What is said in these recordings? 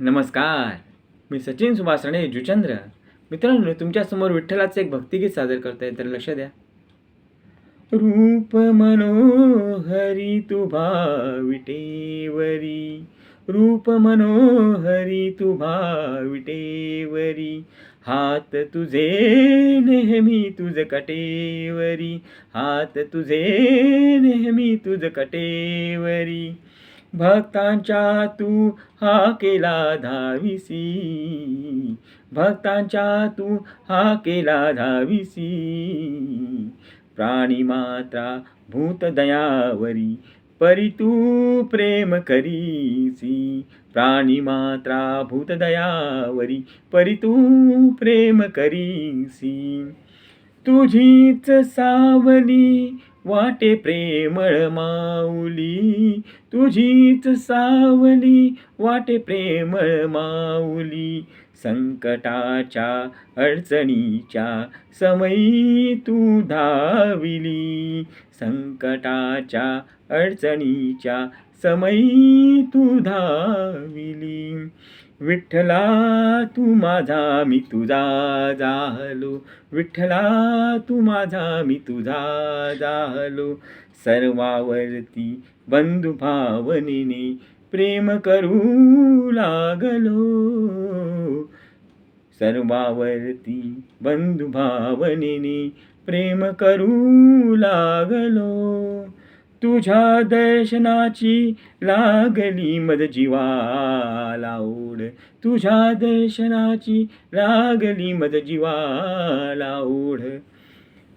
नमस्कार. मी सचिन सुभाष राणे जुचंद्र. मित्रांनो तुमच्यासमोर विठ्ठलाचं एक भक्तिगीत सादर करतोय तर लक्ष द्या. रूप मनोहरी तुभा विटेवरी. रूप मनोहरी तुभा विटेवरी. हात तुझे नेहमी तुझ कटेवरी. हात तुझे नेहमी तुझ कटेवरी. भक्तांच्या तू हा केला धाविसी. भक्तांच्या तू हा केला धाविसी. प्राणी मात्रा भूत दयावरी परी तू प्रेम करीसी. प्राणी मात्रा भूत दयावरी परी तू प्रेम करीसी. तुझीच सावली वाटे प्रेमळ माऊली तुझीच सावली वाटे प्रेमळ माऊली. संकटाच्या अडचणीच्या समयी तू धाविली. संकटाच्या अडचणीच्या समयी तू धाविली. विठ्ठला तू माझा मी तुझा झालो विठ्ठला तू माझा मी तुझा झालो सर्वावरती बंधू भावनेने प्रेम करू लागलो. सर्वावरती बंधू भावनेने प्रेम करू लागलो. तुझ्या दर्शनाची लागली मद जीवाला ओढ. तुझ्या दर्शनाची लागली मद जीवाला ओढ.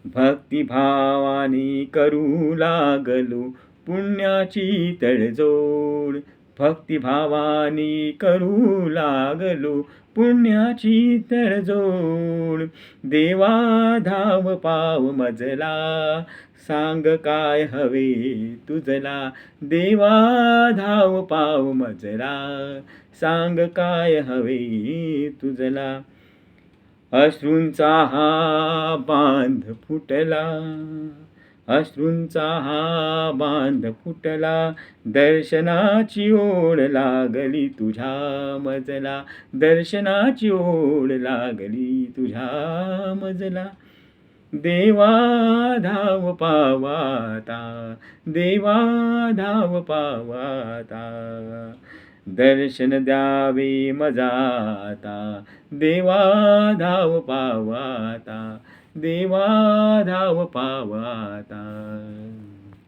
भक्तिभावाने करू लागलो पुण्याची तडजोड. भक्तिभावानी करू लागलो पुण्याची तडजोड. देवा धाव पाव मजला सांग काय हवे तुझला. देवा धाव पाव मजला सांग काय हवे तुझला. अश्रूंचा हा बांध फुटला. अश्रूंचा हा बांध फुटला दर्शनाची ओढ लागली तुझ्या मजला. दर्शनाची ओढ लागली तुझ्या मजला. देवा धाव पावाता देवा धाव पावाता. दर्शन द्यावे मजाता देवा धाव पावाता देवा धाव पावाता